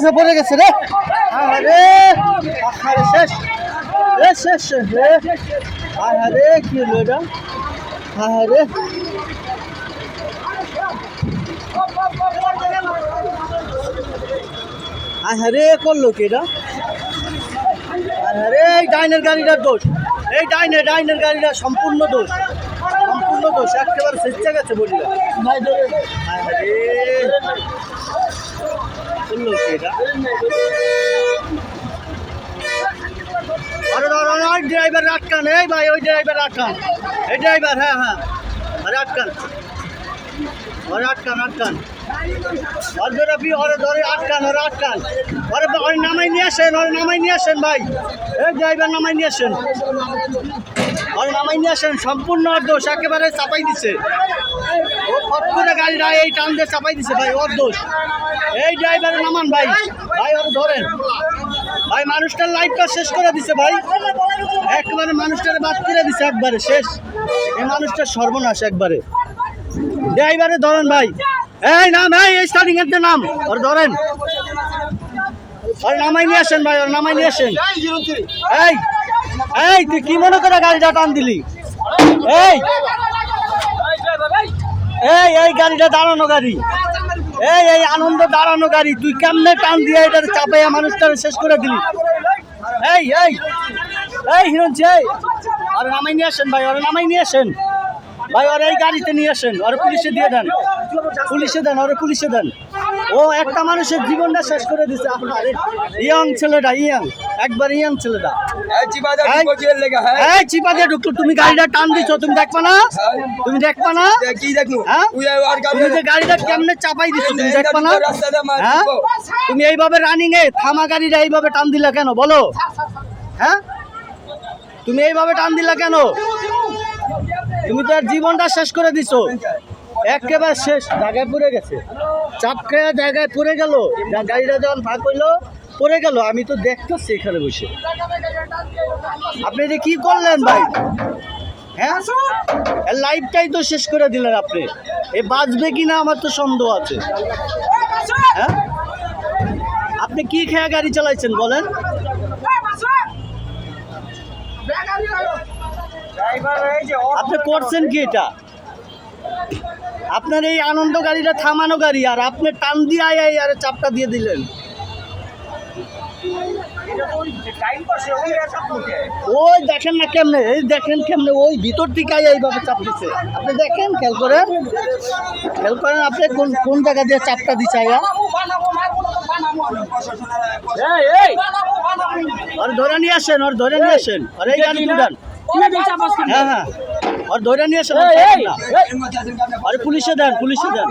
গেছে পড়ে গেছে রে। আরে আরে শেষ এ শেষ, রে। আরে কি হলো এটা? আরে আরে করল কি এটা? আরে এই ডাইনের গাড়িটার দোষ। এই ডাইনে, ডাইনের গাড়িটা সম্পূর্ণ দোষ। সম্পূর্ণ দোষ, একেবারে সেচে গেছে এটা আরে ধর ওই ড্রাইভার আটকান, এই ভাই, ওই ড্রাইভার আটকান। এই ড্রাইভার হ্যাঁ হ্যাঁ। আরে, আটকান। আরে, আটকান আটকান। ওরে ধরে আটকান ওরে আটকান। ওরে ওরে নামাই নিয়ে আসেন, ওরে নামাই নিয়ে আসেন, ভাই। এই ড্রাইভার নামাই নিয়ে আসেন। ওরে নামাই নিয়ে আসেন, সম্পূর্ণ দোষ, একেবারে চাপাই দিছে। ও ফট গাড়িটা এই টান দিয়ে চাপাই দিছে, ভাই, ওর দোষ। এই ড্রাইভারে নামান, ভাই। ভাই ওরে ধরেন। ভাই, মানুষটার লাইফটা শেষ করে দিছে, ভাই। একবারে মানুষটার বাদ করে দিছে, একবারে শেষ। এই মানুষটার সর্বনাশ, একবারে। ড্রাইভারে ধরেন, ভাই। এই নাম, এই এই স্টার্টিং এর নাম, ওর ধরেন। ওর নামাই নিয়ে আসেন, ভাই, ওর নামাই নিয়ে আসেন। এই এই, তুই কি মনে করে গাড়িটা টান দিলি? এই এই এই গাড়িটা দাঁড়ানো গাড়ি। এই এই আনন্দ দাঁড়ানো গাড়ি। তুই কেমনে টান দিয়ে এটা চাপাইয়া মানুষটা শেষ করে দিলি? এই এই এই হিরণ এই। আর নামাই নিয়ে আসেন ভাই ওরা নামাই নিয়ে আসেন। ভাই ওরা এই গাড়িতে নিয়ে আসেন ওরা পুলিশে দিয়ে দেন। পুলিশে দেন ওরা পুলিশে দেন। ও একটা মানুষের জীবনটা শেষ করে দিছে। আরে ইয়াং ছেলেটা ইয়াং একবার ইয়াং ছেলেটা। এই চিপা দিয়ে ঢুকলো তুমি গাড়িটা টান দিছো তুমি দেখবা না? তুমি দেখবা না? হ্যাঁ? তুমি যে গাড়িটা কেমনে চাপাই দিছো তুমি দেখবা না? হ্যাঁ? তুমি এইভাবে রানিং এ থামা গাড়িটা এইভাবে টান দিলা কেন? বলো। হ্যাঁ? তুমি এইভাবে টান দিলা কেন? তুমি তো আর জীবনটা শেষ করে দিছো। একেবারে শেষ জায়গায় পড়ে গেছে। চাপকা জায়গায় পড়ে গেল গাড়িটা যখন ভাগ হইল পড়ে গেল। আমি তো দেখতেছি এখানে বসে। আপনি যে কি করলেন ভাই? হ্যাঁ লাইফটাই তো শেষ করে দিলেন আপনি। এ বাঁচবে কি না আমার তো সন্দেহ আছে। হ্যাঁ? আপনি কি খেয়ে গাড়ি চালাইছেন বলেন? আপনি করছেন কি এটা? আপনার এই আনন্দ গাড়িটা থামানো গাড়ি আর আপনি টান দিয়ে আয় আয় আর চাপটা দিয়ে দিলেন। ওই দেখেন না কেমনে এই দেখেন কেমনে ওই ভিতর দিকে এইভাবে চাপ দিচ্ছে আপনি দেখেন খেয়াল করেন। খেয়াল করেন আপনি কোন কোন জায়গা দিয়ে চাপটা দিচ্ছে আয়া। ওর ধরে নিয়ে আসেন ওর ধরে নিয়ে আসেন। আর এই গাড়ি উঠান। হ্যাঁ হ্যাঁ। ওর ধরে নিয়ে না। আরে পুলিশে দেন পুলিশে দেন।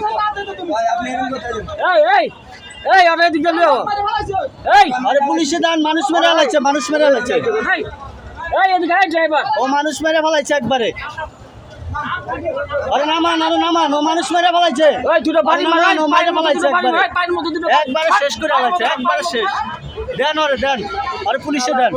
আরে পুলিশে দেন মানুষ মেরে ফেলাইছে মানুষ মেরে ফেলাইছে ও মানুষ মেরে ফেলাইছে একবারে। আরে নামান আরে নামান ও মানুষ মেরে ফেলাইছে আরে নামান, ও মেরে ফেলাইছে একবারে। একবারে শেষ করে ফেলাইছে একবারে শেষ। দেন ওরে দেন। আরে পুলিশে দেন।